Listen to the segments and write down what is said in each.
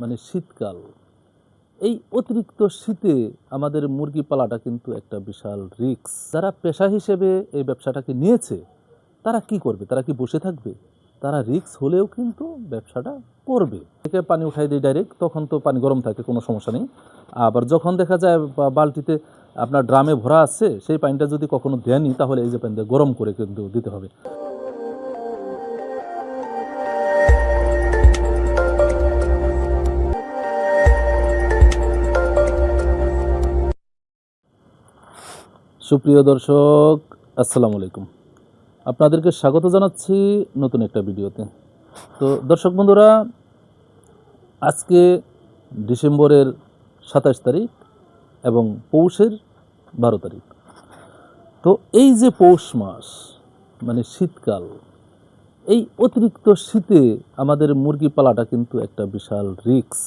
মানে শীতকাল। এই অতিরিক্ত শীতে আমাদের মুরগি পালাটা কিন্তু একটা বিশাল রিস্ক। যারা পেশা হিসেবে এই ব্যবসাটাকে নিয়েছে, তারা কি করবে? তারা কি বসে থাকবে? তারা রিক্স হলেও কিন্তু ব্যবসাটা করবে। থেকে পানি উঠাই দিই ডাইরেক্ট তখন তো পানি গরম থাকে, কোনো সমস্যা নেই। আবার যখন দেখা যায় বালতিতে আপনার ড্রামে ভরা আছে, সেই পানিটা যদি কখনো দেয়নি তাহলে এই যে পানিটা গরম করে কিন্তু দিতে হবে। সুপ্রিয় দর্শক, আসসালামু আলাইকুম। আপনাদেরকে স্বাগত জানাচ্ছি নতুন একটা ভিডিওতে। তো দর্শক বন্ধুরা, আজকে ডিসেম্বরের সাতাশ তারিখ এবং পৌষের বারো তারিখ। তো এই যে পৌষ মাস মানে শীতকাল, এই অতিরিক্ত শীতে আমাদের মুরগি পালাটা কিন্তু একটা বিশাল রিক্স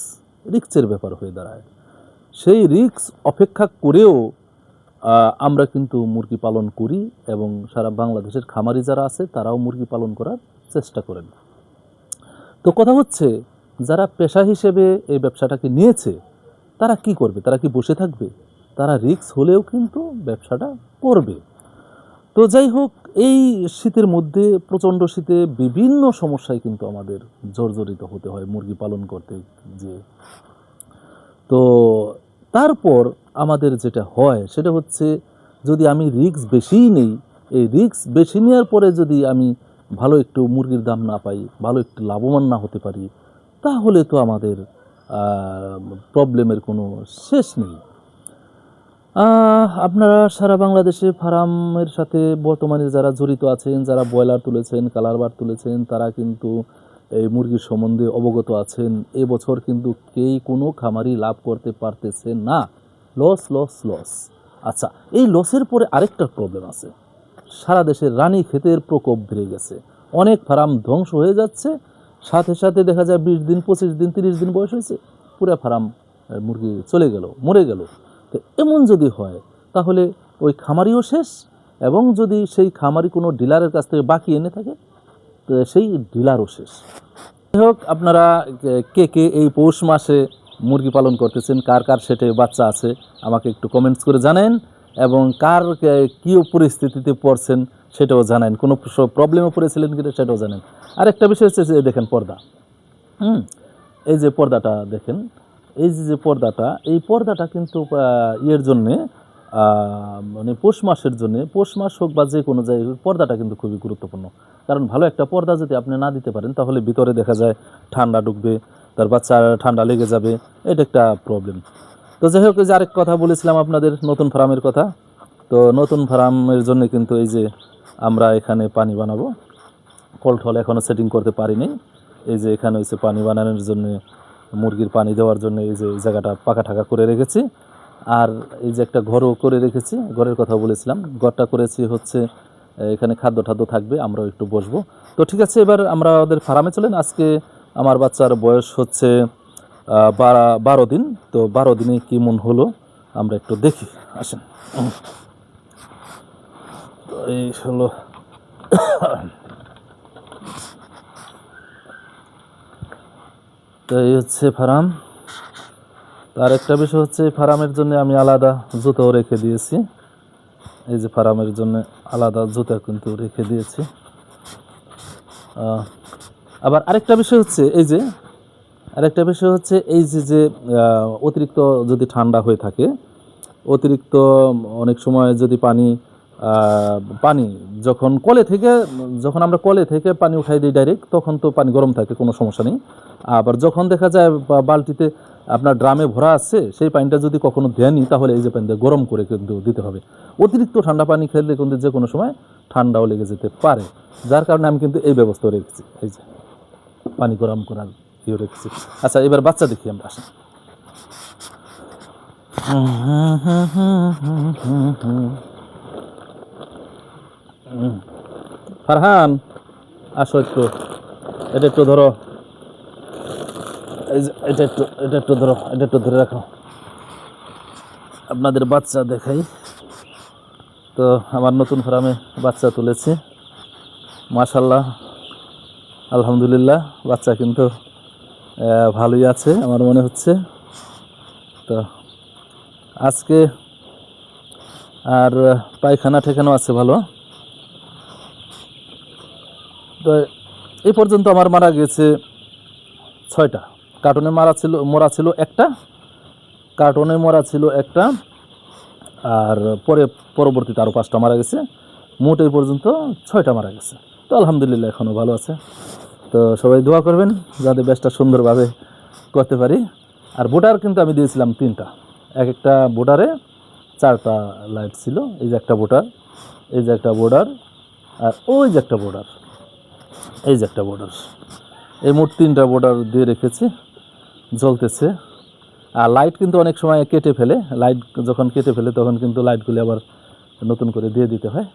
রিক্সের ব্যাপার হয়ে দাঁড়ায়। সেই রিক্স অপেক্ষা করেও আমরা কিন্তু মুরগি পালন করি এবং সারা বাংলাদেশের খামারি যারা আছে, তারাও মুরগি পালন করার চেষ্টা করেন। তো কথা হচ্ছে, যারা পেশা হিসেবে এই ব্যবসাটাকে নিয়েছে, তারা কি করবে? তারা কি বসে থাকবে? তারা রিস্ক হলেও কিন্তু ব্যবসাটা করবে। তো যাই হোক, এই শীতের মধ্যে, প্রচণ্ড শীতে বিভিন্ন সমস্যায় কিন্তু আমাদের জর্জরিত হতে হয় মুরগি পালন করতে যে। তো তারপর আমাদের যেটা হয়, সেটা হচ্ছে যদি আমি রিস্ক বেশিই নেই, এই রিক্স বেশি নেওয়ার পরে যদি আমি ভালো একটু মুরগির দাম না পাই, ভালো একটু লাভবান না হতে পারি, তাহলে তো আমাদের প্রবলেমের কোনো শেষ নেই। আপনারা সারা বাংলাদেশে ফার্মের সাথে বর্তমানে যারা জড়িত আছেন, যারা ব্রয়লার তুলেছেন কালারবার তুলেছেন, তারা কিন্তু এই মুরগির সম্বন্ধে অবগত আছেন এবছর কিন্তু কেই কোনো খামারি লাভ করতে পারতেছে না। লস লস লস আচ্ছা এই লসের পরে আরেকটা প্রবলেম আছে। সারা দেশের রানী ক্ষেতের প্রকোপ বেড়ে গেছে। অনেক ফার্ম ধ্বংস হয়ে যাচ্ছে। সাথে সাথে দেখা যায় বিশ দিন, পঁচিশ দিন, তিরিশ দিন বয়স হয়েছে। পুরো ফার্ম মুরগি চলে গেল, মরে গেল। তো এমন যদি হয়, তাহলে ওই খামারিও শেষ এবং যদি সেই খামারি কোনো ডিলারের কাছ থেকে বাকি এনে থাকে সেই ডিলারও শেষ। যাই হোক, আপনারা, কে- কে এই পৌষ মাসে মুরগি পালন করতেছেন, কার কার সেটে বাচ্চা আছে, আমাকে একটু কমেন্টস করে জানেন এবং কার, কে- পরিস্থিতিতে পড়ছেন সেটাও জানেন। কোনো প্রবলেমে পড়েছিলেন কিনা সেটাও জানেন। আরেকটা বিষয় হচ্ছে যে, দেখেন পর্দা। হুম, এই যে পর্দাটা দেখেন, এই যে পর্দাটা, এই পর্দাটা কিন্তু ইয়ের জন্যে মানে পৌষ মাসের জন্য, পৌষ মাস হোক বা যে কোনো জায়গায় পর্দাটা কিন্তু খুবই গুরুত্বপূর্ণ। কারণ ভালো একটা পর্দা যদি আপনি না দিতে পারেন, তাহলে ভিতরে দেখা যায় ঠান্ডা ঢুকবে, তার বাচ্চার ঠান্ডা লেগে যাবে, এটা একটা প্রবলেম তো যাই হোক যে আরেক কথা বলেছিলাম আপনাদের নতুন ফার্মের কথা। তো নতুন ফার্মের জন্য কিন্তু এই যে আমরা এখানে পানি বানাবো। কল টল এখনও সেটিং করতে পারিনি। এই যে এখানে হচ্ছে পানি বানানোর জন্য, মুরগির পানি দেওয়ার জন্য এই যে জায়গাটা পাকা ঠাকা করে রেখেছি। আর এই যে একটা ঘরও করে রেখেছি, ঘরের কথা বলেছিলাম। ঘরটা করেছি হচ্ছে, এখানে খাদ্য ঠাদ্য থাকবে, আমরাও একটু বসবো। তো ঠিক আছে, এবার আমরা ওদের ফার্মে চলেন। আজকে আমার বাচ্চার বয়স হচ্ছে বারো দিন। তো বারো দিনে কি মন হলো, আমরা একটু দেখি। আসেন। তো এই হলো। তো এই হচ্ছে ফার্ম। তার একটা বিষয় হচ্ছে ফার্মের জন্য আমি আলাদা জুতো রেখে দিয়েছি। এই যে ফারামের জন্য আলাদা জুতা কিন্তু রেখে দিয়েছি। আবার আরেকটা বিষয় হচ্ছে, এই যে, আরেকটা বিষয় হচ্ছে, এই যে যে অতিরিক্ত যদি ঠান্ডা হয়ে থাকে, অতিরিক্ত অনেক সময় যদি পানি পানি যখন কলে থেকে, যখন আমরা কলে থেকে পানি উঠাই দিই ডাইরেক্ট তখন তো পানি গরম থাকে, কোনো সমস্যা নেই। আবার যখন দেখা যায় বালতিতে আপনার ড্রামে ভরা আছে, সেই পানিটা যদি কখনো দেয়নি তাহলে এই যে পানিটা গরম করে কিন্তু দিতে হবে। অতিরিক্ত ঠান্ডা পানি খেলে কিন্তু যে কোনো সময় ঠান্ডাও লেগে যেতে পারে। যার কারণে আমি কিন্তু এই ব্যবস্থা রেখেছি। এই যে পানি গরম করার ইয়ে রেখেছি। আচ্ছা এবার বাচ্চা দেখি আমরা। আসেন ফারহান, আসো একটু। এটা একটু ধরো। এটা একটু এটা একটু ধরো, এটা একটু ধরে রাখো। আপনাদের বাচ্চা দেখাই। তো আমার নতুন ফার্মে বাচ্চা তুলেছি। মাশাল্লাহ আলহামদুলিল্লাহ, বাচ্চা কিন্তু ভালোই আছে, আমার মনে হচ্ছে। তো আজকে আর পায়খানা ঠেকানো আছে ভালো। তো এই পর্যন্ত আমার মারা গেছে ছয়টা। কার্টুনে মারা ছিল মরা ছিল একটা কার্টুনে মরা ছিল একটা, আর পরে পরবর্তীতে আরও পাঁচটা মারা গেছে, মোট এই পর্যন্ত ছয়টা মারা গেছে। তো আলহামদুলিল্লাহ এখনও ভালো আছে। তো সবাই দোয়া করবেন, যাতে ব্যাসটা সুন্দরভাবে করতে পারি। আর বোটার কিন্তু আমি দিয়েছিলাম তিনটা। এক একটা বোটারে চারটা লাইট ছিল, এই যে একটা বোটার এই যে একটা বোর্ডার আর ওই যে একটা বোর্ডার এই যে একটা বোর্ডার এই মোট তিনটা বোর্ডার দিয়ে রেখেছি। জ্বলতেছে। আর লাইট কিন্তু অনেক সময় কেটে ফেলে। লাইট যখন কেটে ফেলে, তখন কিন্তু লাইটগুলি আবার নতুন করে দিয়ে দিতে হয়।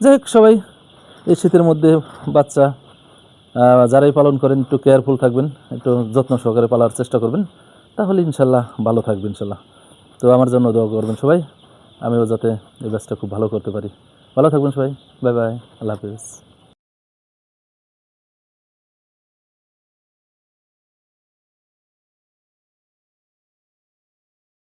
যাই হোক, সবাই, এই শীতের মধ্যে বাচ্চা যারাই পালন করেন, একটু কেয়ারফুল থাকবেন, একটু যত্ন সহকারে পালার চেষ্টা করবেন। তাহলে ইনশাল্লাহ ভালো থাকবে ইনশাল্লাহ। তো আমার জন্য দোয়া করবেন সবাই। আমিও যাতে এই ব্যাচটা খুব ভালো করতে পারি। ভালো থাকবেন সবাই। বাই বাই আল্লাহ হাফিজ।